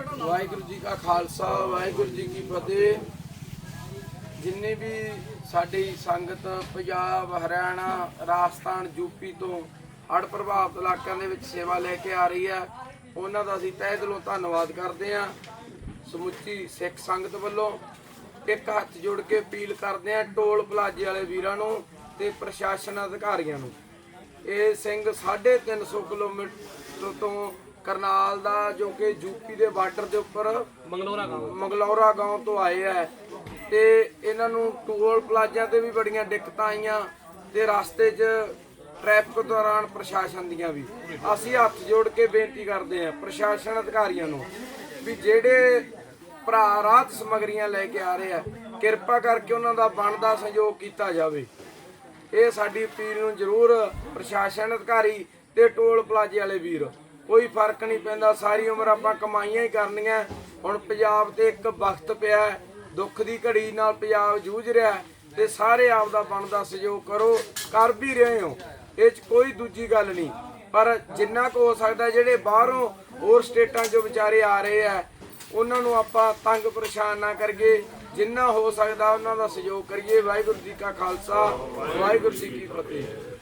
ਵਾਹਿਗੁਰੂ ਜੀ ਕਾ ਖਾਲਸਾ, ਵਾਹਿਗੁਰੂ ਜੀ ਕੀ ਫਤਿਹ। ਜਿੰਨੇ ਵੀ ਸਾਡੀ ਸੰਗਤ ਪੰਜਾਬ, ਹਰਿਆਣਾ, ਰਾਜਸਥਾਨ ਯੂਪੀ ਤੋਂ ਹੜ ਪ੍ਰਭਾਵਿਤ ਇਲਾਕਿਆਂ ਦੇ ਵਿੱਚ ਸੇਵਾ ਲੈ ਕੇ ਆ ਰਹੀ ਹੈ, ਉਹਨਾਂ ਦਾ ਅਸੀਂ ਤਹਿ ਦਿਲੋਂ ਧੰਨਵਾਦ ਕਰਦੇ ਹਾਂ। ਸਮੁੱਚੀ ਸਿੱਖ ਸੰਗਤ ਵੱਲੋਂ ਇੱਕ ਹੱਥ ਜੋੜ ਕੇ ਅਪੀਲ ਕਰਦੇ ਹਾਂ ਟੋਲ ਪਲਾਜ਼ੇ ਵਾਲੇ ਵੀਰਾਂ ਨੂੰ ਤੇ ਪ੍ਰਸ਼ਾਸਨ ਅਧਿਕਾਰੀਆਂ ਨੂੰ। ਇਹ ਸਿੰਘ 350 ਕਿਲੋਮੀਟਰ ਤੋਂ ਕਰਨਾਲ ਦਾ ਜੋ ਕਿ ਯੂਪੀ ਦੇ ਬਾਰਡਰ ਦੇ ਉੱਪਰ ਮੰਗਲੌਰਾ ਗਾਉਂ ਮੰਗਲੌਰਾ ਗਾਉਂ ਤੋਂ ਆਏ ਆ। ਤੇ ਇਹਨਾਂ ਨੂੰ ਟੋਲ ਪਲਾਜ਼ਿਆਂ ਤੇ ਵੀ ਬੜੀਆਂ ਦਿੱਕਤਾਂ ਆਈਆਂ ਤੇ ਰਸਤੇ 'ਚ ਟ੍ਰੈਫਿਕ ਦੌਰਾਨ ਪ੍ਰਸ਼ਾਸਨ ਦੀਆਂ ਵੀ। ਅਸੀਂ ਹੱਥ ਜੋੜ ਕੇ ਬੇਨਤੀ ਕਰਦੇ ਹਾਂ ਪ੍ਰਸ਼ਾਸਨ ਅਧਿਕਾਰੀਆਂ ਨੂੰ ਵੀ ਜਿਹੜੇ ਭਰਾ ਰਾਹਤ ਸਮਗਰੀਆਂ ਲੈ ਕੇ ਆ ਰਹੇ ਆ ਕਿਰਪਾ ਕਰਕੇ ਉਹਨਾਂ ਦਾ ਬਣਦਾ ਸਹਿਯੋਗ ਕੀਤਾ ਜਾਵੇ। ਇਹ ਸਾਡੀ ਅਪੀਲ ਨੂੰ ਜ਼ਰੂਰ ਪ੍ਰਸ਼ਾਸਨ ਅਧਿਕਾਰੀ ਤੇ ਟੋਲ ਪਲਾਜ਼ੇ ਵਾਲੇ ਵੀਰ ਕੋਈ ਫ਼ਰਕ ਨਹੀਂ ਪੈਂਦਾ, ਸਾਰੀ ਉਮਰ ਆਪਾਂ ਕਮਾਈਆਂ ਹੀ ਕਰਨੀਆਂ। ਹੁਣ ਪੰਜਾਬ ਤੇ ਇੱਕ ਵਕਤ ਪਿਆ ਦੁੱਖ ਦੀ ਘੜੀ ਨਾਲ ਪੰਜਾਬ ਜੂਝ ਰਿਹਾ ਹੈ ਤੇ ਸਾਰੇ ਆਪ ਦਾ ਬਣਦਾ ਸਹਿਯੋਗ ਕਰੋ, ਕਰ ਵੀ ਰਹੇ ਹੋ, ਇਹ 'ਚ ਕੋਈ ਦੂਜੀ ਗੱਲ ਨਹੀਂ। ਪਰ ਜਿੰਨਾ ਕੁ ਹੋ ਸਕਦਾ, ਜਿਹੜੇ ਬਾਹਰੋਂ ਹੋਰ ਸਟੇਟਾਂ 'ਚੋਂ ਵਿਚਾਰੇ ਆ ਰਹੇ ਆ, ਉਹਨਾਂ ਨੂੰ ਆਪਾਂ ਤੰਗ ਪਰੇਸ਼ਾਨ ਨਾ ਕਰੀਏ। ਜਿੰਨਾ ਹੋ ਸਕਦਾ, ਉਹਨਾਂ ਦਾ ਸਹਿਯੋਗ ਕਰੀਏ। ਵਾਹਿਗੁਰੂ ਜੀ ਕਾ ਖਾਲਸਾ, ਵਾਹਿਗੁਰੂ ਜੀ ਕੀ ਫਤਿਹ।